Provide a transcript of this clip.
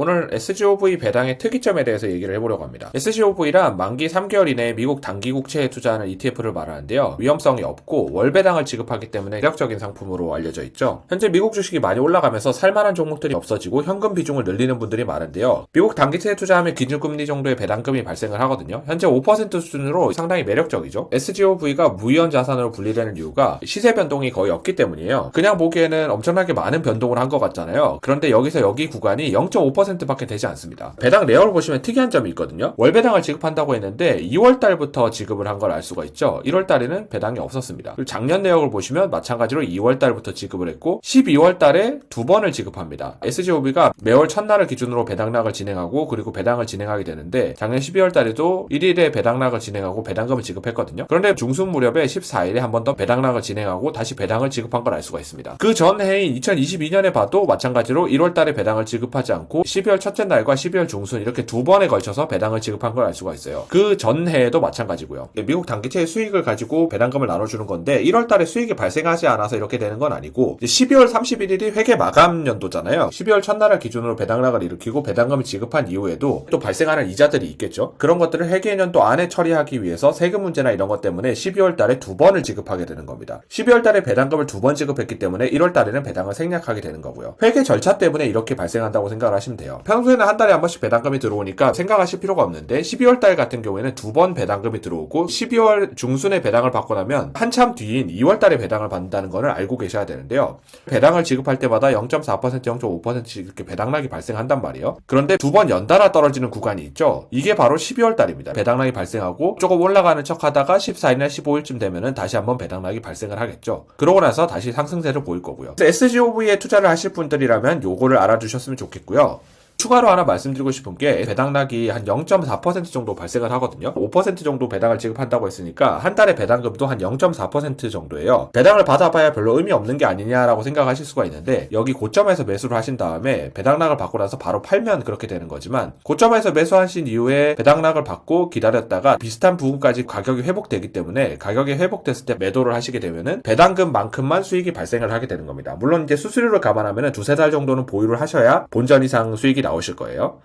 오늘 SGOV 배당의 특이점에 대해서 얘기를 해보려고 합니다. SGOV란 만기 3개월 이내에 미국 단기 국채에 투자하는 ETF를 말하는데요. 위험성이 없고 월 배당을 지급하기 때문에 매력적인 상품으로 알려져 있죠. 현재 미국 주식이 많이 올라가면서 살만한 종목들이 없어지고 현금 비중을 늘리는 분들이 많은데요. 미국 단기채에 투자하면 기준금리 정도의 배당금이 발생을 하거든요. 현재 5% 수준으로 상당히 매력적이죠. SGOV가 무이원 자산으로 분리되는 이유가 시세 변동이 거의 없기 때문이에요. 그냥 보기에는 엄청나게 많은 변동을 한 것 같잖아요. 그런데 여기서 여기 구간이 0.5% 밖에 되지 않습니다. 배당 내역을 보시면 특이한 점이 있거든요. 월 배당을 지급한다고 했는데 2월 달부터 지급을 한 걸 알 수가 있죠. 1월 달에는 배당이 없었습니다. 그리고 작년 내역을 보시면 마찬가지로 2월 달부터 지급을 했고 12월 달에 두 번을 지급합니다. SGOV가 매월 첫날을 기준으로 배당락을 진행하고 그리고 배당을 진행하게 되는데 작년 12월 달에도 1일에 배당락을 진행하고 배당금을 지급했거든요. 그런데 중순 무렵에 14일에 한 번 더 배당락을 진행하고 다시 배당을 지급한 걸 알 수가 있습니다. 그 전 해인 2022년에 봐도 마찬가지로 1월 달에 배당을 지급하지 않고 12월 첫째 날과 12월 중순 이렇게 두 번에 걸쳐서 배당을 지급한 걸 알 수가 있어요. 그 전 해에도 마찬가지고요. 미국 단기채의 수익을 가지고 배당금을 나눠주는 건데 1월 달에 수익이 발생하지 않아서 이렇게 되는 건 아니고 12월 31일이 회계 마감 연도잖아요. 12월 첫날을 기준으로 배당락을 일으키고 배당금을 지급한 이후에도 또 발생하는 이자들이 있겠죠. 그런 것들을 회계 년도 안에 처리하기 위해서 세금 문제나 이런 것 때문에 12월 달에 두 번을 지급하게 되는 겁니다. 12월 달에 배당금을 두 번 지급했기 때문에 1월 달에는 배당을 생략하게 되는 거고요. 회계 절차 때문에 이렇게 발생한다고 생각을 하시면 돼 요. 평소에는 한 달에 한 번씩 배당금이 들어오니까 생각하실 필요가 없는데 12월 달 같은 경우에는 두 번 배당금이 들어오고 12월 중순에 배당을 받고 나면 한참 뒤인 2월 달에 배당을 받는다는 것을 알고 계셔야 되는데요. 배당을 지급할 때마다 0.4% 0.5%씩 이렇게 배당락이 발생한단 말이에요. 그런데 두 번 연달아 떨어지는 구간이 있죠. 이게 바로 12월 달입니다. 배당락이 발생하고 조금 올라가는 척 하다가 14일이나 15일쯤 되면은 다시 한번 배당락이 발생을 하겠죠. 그러고 나서 다시 상승세를 보일 거고요. SGOV에 투자를 하실 분들이라면 요거를 알아두셨으면 좋겠고요. 추가로 하나 말씀드리고 싶은 게 배당락이 한 0.4% 정도 발생을 하거든요. 5% 정도 배당을 지급한다고 했으니까 한 달에 배당금도 한 0.4% 정도예요. 배당을 받아봐야 별로 의미 없는 게 아니냐라고 생각하실 수가 있는데 여기 고점에서 매수를 하신 다음에 배당락을 받고 나서 바로 팔면 그렇게 되는 거지만 고점에서 매수하신 이후에 배당락을 받고 기다렸다가 비슷한 부분까지 가격이 회복되기 때문에 가격이 회복됐을 때 매도를 하시게 되면은 배당금만큼만 수익이 발생을 하게 되는 겁니다. 물론 이제 수수료를 감안하면 두세 달 정도는 보유를 하셔야 본전 이상 수익이 나오실 거예요.